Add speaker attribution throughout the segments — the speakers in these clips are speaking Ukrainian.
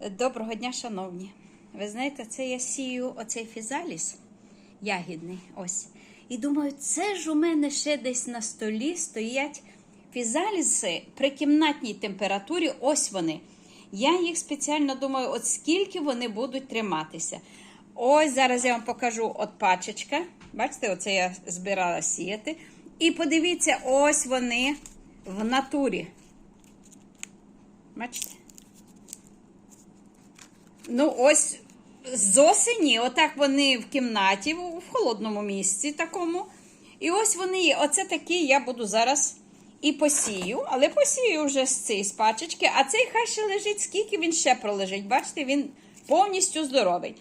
Speaker 1: Доброго дня, шановні. Ви знаєте, це я сію оцей фізаліс ягідний. Ось. І думаю, це ж у мене ще десь на столі стоять фізаліси при кімнатній температурі. Ось вони. Я їх спеціально думаю, от скільки вони будуть триматися. Ось зараз я вам покажу от пачечка. Бачите, оце я збирала сіяти. І подивіться, ось вони в натурі. Бачите? Ну, ось з осені, отак вони в кімнаті, в в холодному місці такому. І ось вони є. Оце такі я буду зараз і посію, але посію вже з цієї пачечки, а цей хай ще лежить, скільки він ще пролежить. Бачите, він повністю здоровий.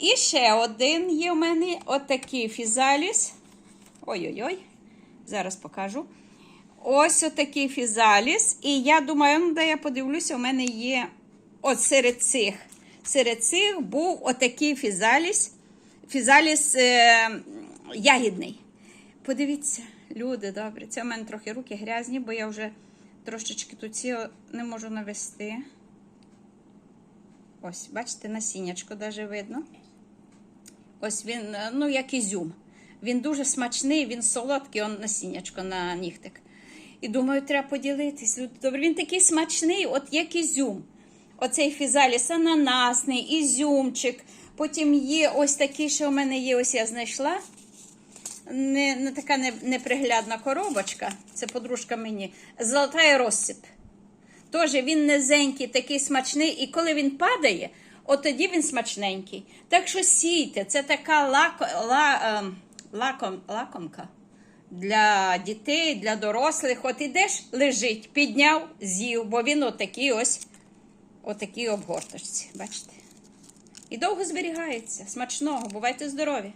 Speaker 1: І ще один є у мене отакий фізаліс. Ой-ой-ой, зараз покажу. Ось отакий фізаліс. І я думаю, ну, де я подивлюся, у мене є от серед цих. Серед цих був отакий фізаліс, фізаліс е, ягідний. Подивіться, люди добрі. Це в мене трохи руки грязні, бо я вже трошечки тут ці не можу навести. Ось, бачите, насіннячко даже видно. Ось він, е, ну, як ізюм. Він дуже смачний, він солодкий, он насіннячко на нігтик. І думаю, треба поділитись. Добрі. Він такий смачний, от як ізюм. Оцей фізаліс ананасний, ізюмчик. Потім є ось такий, що у мене є, ось я знайшла. Не, не така не- неприглядна коробочка. Це подружка мені. Золотая розсип. Теж він низенький, такий смачний, і коли він падає, от тоді він смачненький. Так що сійте, це така лако, ла, ем, лаком, лакомка для дітей, для дорослих. От ідеш, лежить, підняв, з'їв, бо він отакий ось, отакій обгорточці. Бачите? І довго зберігається. Смачного, бувайте здорові!